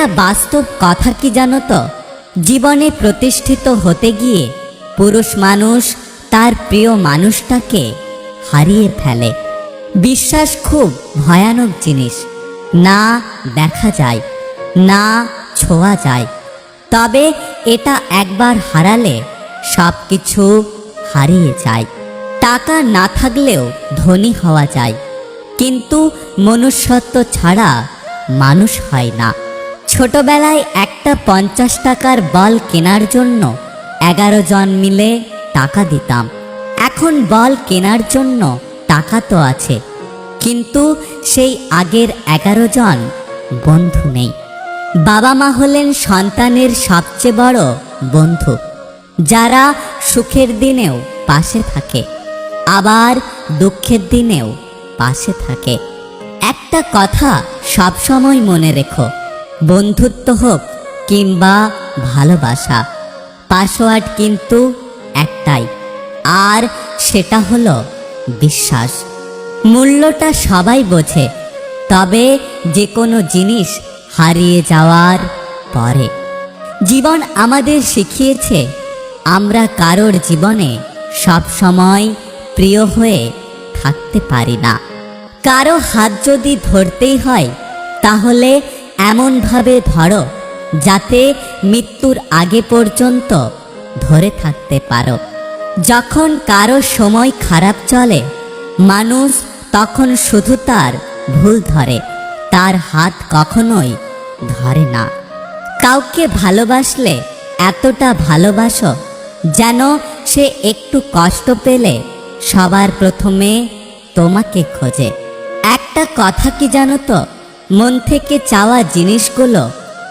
একটা বাস্তব কথা কি জানো তো? জীবনে প্রতিষ্ঠিত হতে গিয়ে পুরুষ মানুষ তার প্রিয় মানুষটাকে হারিয়ে ফেলে। বিশ্বাস খুব ভয়ানক জিনিস। না দেখা যায়, না ছোঁয়া যায়। তবে এটা একবার হারালে সব কিছু হারিয়ে যায়। টাকা না থাকলেও ধনী হওয়া যায়। কিন্তু মনুষ্যত্ব ছাড়া মানুষ হয় না। ছোটবেলায় একটা পঞ্চাশ টাকার বল কেনার জন্য এগারো জন মিলে টাকা দিতাম। এখন বল কেনার জন্য টাকা তো আছে, কিন্তু সেই আগের এগারো জন বন্ধু নেই। বাবা মা হলেন সন্তানের সবচেয়ে বড় বন্ধু, যারা সুখের দিনেও পাশে থাকে, আবার দুঃখের দিনেও পাশে থাকে। একটা কথা সবসময় মনে রেখো বন্ধুত্ব হোক কিংবা ভালোবাসা, পাসওয়ার্ড কিন্তু একটাই। আর সেটা হলো বিশ্বাস। মূল্যটা সবাই বোঝে, তবে যে কোনো জিনিস হারিয়ে যাওয়ার পরে। জীবন আমাদের শিখিয়েছে, আমরা কারোর জীবনে সব সময় প্রিয় হয়ে থাকতে পারি না। কারও হাত যদি ধরতেই হয়, তাহলে এমনভাবে ধরো যাতে মৃত্যুর আগে পর্যন্ত ধরে থাকতে পারো। যখন কারও সময় খারাপ চলে, মানুষ তখন শুধু তার ভুল ধরে, তার হাত কখনোই ধরে না। কাউকে ভালোবাসলে এতটা ভালোবাসো যেন সে একটু কষ্ট পেলে সবার প্রথমে তোমাকে খোঁজে। একটা কথা কি জানো তো? মন থেকে চাওয়া জিনিসগুলো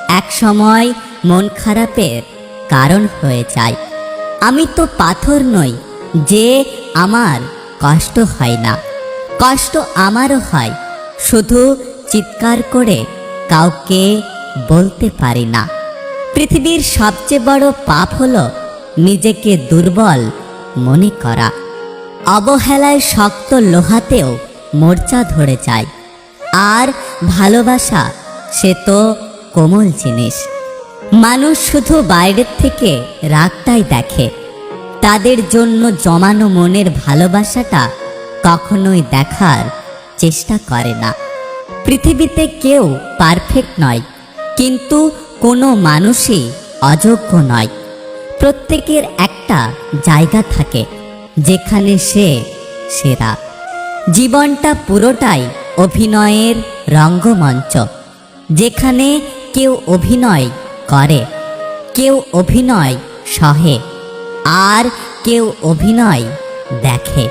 এক সময় মন খারাপের কারণ হয়ে যায়। আমি তো পাথর নই, যে আমার কষ্ট হয় না। কষ্ট আমারও হয়, শুধু চিৎকার করে কাউকে বলতে পারি না। পৃথিবীর সবচেয়ে বড় পাপ হলো নিজেকে দুর্বল মনে করা। অবহেলায় শক্ত লোহাতেও মোর্চা ধরে যায়। আর ভালোবাসা, সে তো কোমল জিনিস। মানুষ শুধু বাইরের থেকে রাগটাই দেখে। তাদের জন্য জমানো মনের ভালোবাসাটা কখনোই দেখার চেষ্টা করে না। পৃথিবীতে কেউ পারফেক্ট নয়, কিন্তু কোনো মানুষই অযোগ্য নয়। প্রত্যেকের একটা জায়গা থাকে, যেখানে সে সেরা। জীবনটা পুরোটাই অভিনয়ের রঙ্গমঞ্চ যেখানে কেউ অভিনয় করে কেউ অভিনয় সহে আর কেউ অভিনয় দেখে।